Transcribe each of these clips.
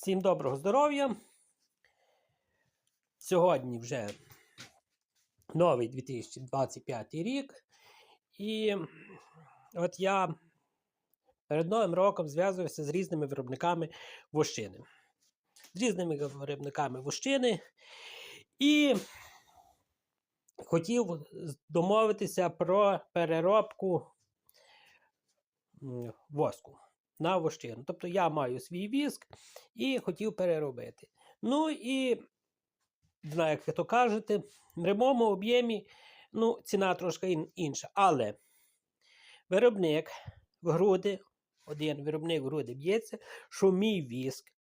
Всім доброго здоров'я. Сьогодні вже новий 2025 рік. І от я перед Новим роком зв'язувався з різними виробниками вощини. З різними виробниками вощини. І хотів домовитися про переробку воску на вощину. Тобто я маю свій віск і хотів переробити. Ну і, знаю, як ви то кажете, в прямому об'ємі ну, ціна трошки інша. Але виробник в груди, один виробник в груди б'ється, що мій віск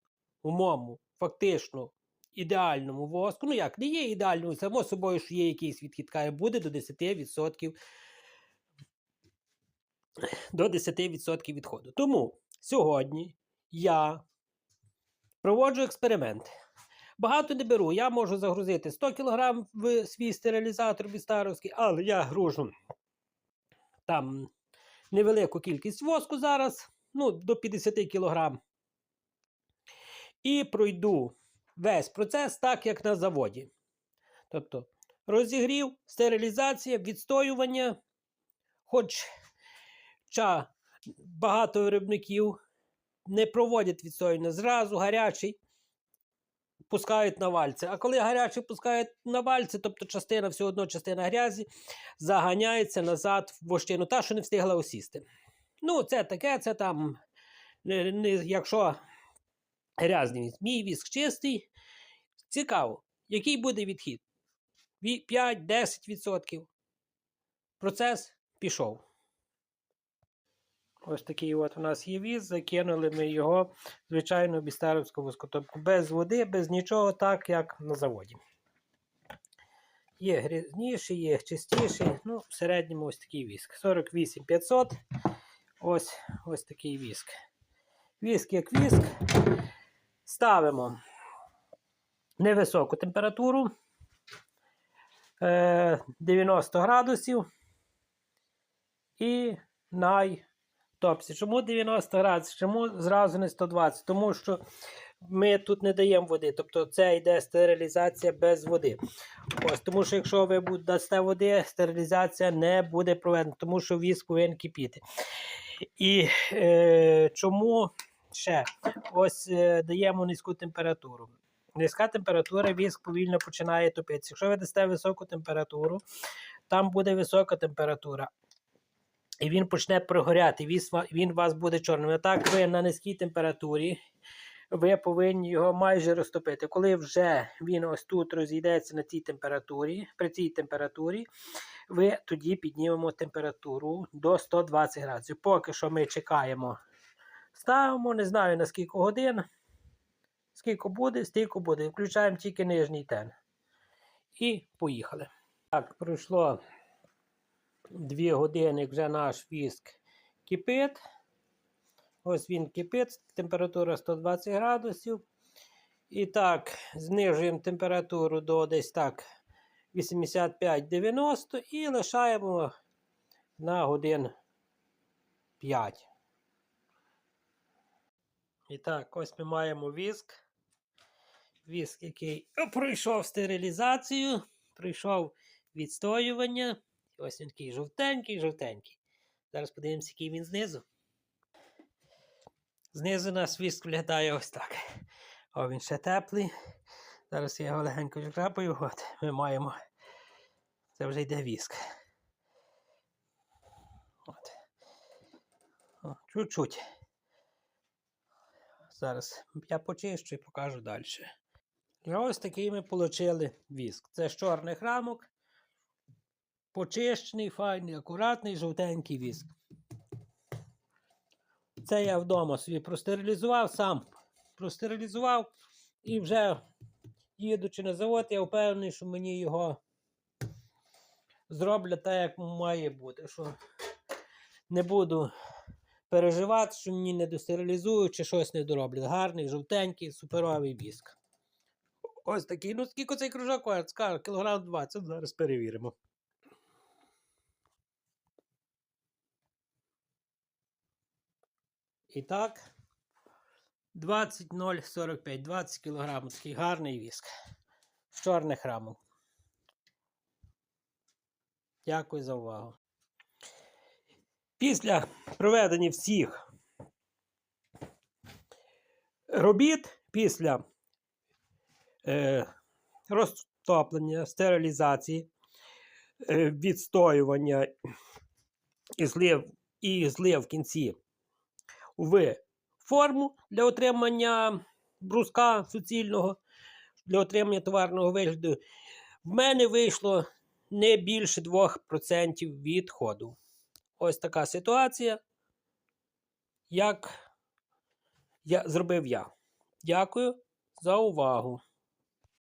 у моєму фактично ідеальному воску, ну як, не є ідеальним, само собою, що є якийсь відхід, каже, буде до 10% до 10% відходу. Тому сьогодні я проводжу експеримент. Багато не беру. Я можу загрузити 100 кг в свій стерилізатор вістаровський, але я гружу там невелику кількість воску зараз, ну, до 50 кг. І пройду весь процес так, як на заводі. Тобто розігрів, стерилізація, відстоювання, хоч Ча багато виробників не проводять відстоювання зразу гарячий пускають на вальці. А коли гарячий пускають на вальці, тобто частина, все одно частина грязі, заганяється назад в вощину, та, що не встигла осісти. Ну, це таке, це там, не, не, якщо грязний віск. Мій віск чистий. Цікаво, який буде відхід? 5-10%. Процес пішов. Ось такий от у нас є віз, закинули ми його, звичайно, бістеровську воскотопку. Без води, без нічого, так як на заводі. Є грязніші, є чистіші. Ну, в середньому ось такий віск. 48 500. Ось, ось такий віск. Віск як віск. Ставимо невисоку температуру. е, 90 градусів. І най топсі. Чому 90 градусів? Чому зразу не 120? Тому що ми тут не даємо води. Тобто це йде стерилізація без води. Ось, Тому що якщо ви дасте води, стерилізація не буде проведена, тому що віск повинен кипіти. І е, чому ще ось е, даємо низьку температуру. Низька температура, віск повільно починає топитися. Якщо ви дасте високу температуру, там буде висока температура. І він почне прогоряти, він, вас буде чорним. А так ви на низькій температурі ви повинні його майже розтопити. Коли вже він ось тут розійдеться на цій температурі, при цій температурі, ви тоді піднімемо температуру до 120 градусів. Поки що ми чекаємо, ставимо, не знаю на скільки годин. Скільки буде, стільки буде. Включаємо тільки нижній тен. І поїхали. Так, пройшло Дві години вже наш віск кипить. Ось він кипить, температура 120 градусів. І так, знижуємо температуру до десь так 85-90 і лишаємо на годин 5. І так, ось ми маємо віск. Віск, який пройшов стерилізацію, пройшов відстоювання. Ось він такий жовтенький, жовтенький. Зараз подивимося, який він знизу. Знизу нас віск виглядає ось так. О, він ще теплий. Зараз я його легенько жкрапаю. От ми маємо. Це вже йде віск. От. Чуть-чуть. Зараз я почищу і покажу далі. І ось такий ми отримали віск. Це з чорних рамок. Почищений, файний, акуратний, жовтенький віск. Це я вдома собі простерилізував, сам простерилізував і вже їдучи на завод, я впевнений, що мені його зроблять так, як має бути. Що не буду переживати, що мені не достерилізують чи щось не дороблять. Гарний, жовтенький, суперовий віск. Ось такий. Ну, скільки цей кружок? Скажу, кілограм 20, зараз перевіримо. І так, 20,045, 20 кг. Такий гарний віск. З чорних рамок. Дякую за увагу. Після проведення всіх робіт, після е, розтоплення, стерилізації, е, відстоювання і злив, і злив в кінці в форму для отримання бруска суцільного, для отримання товарного вигляду, в мене вийшло не більше 2% відходу. Ось така ситуація, як я зробив я. Дякую за увагу.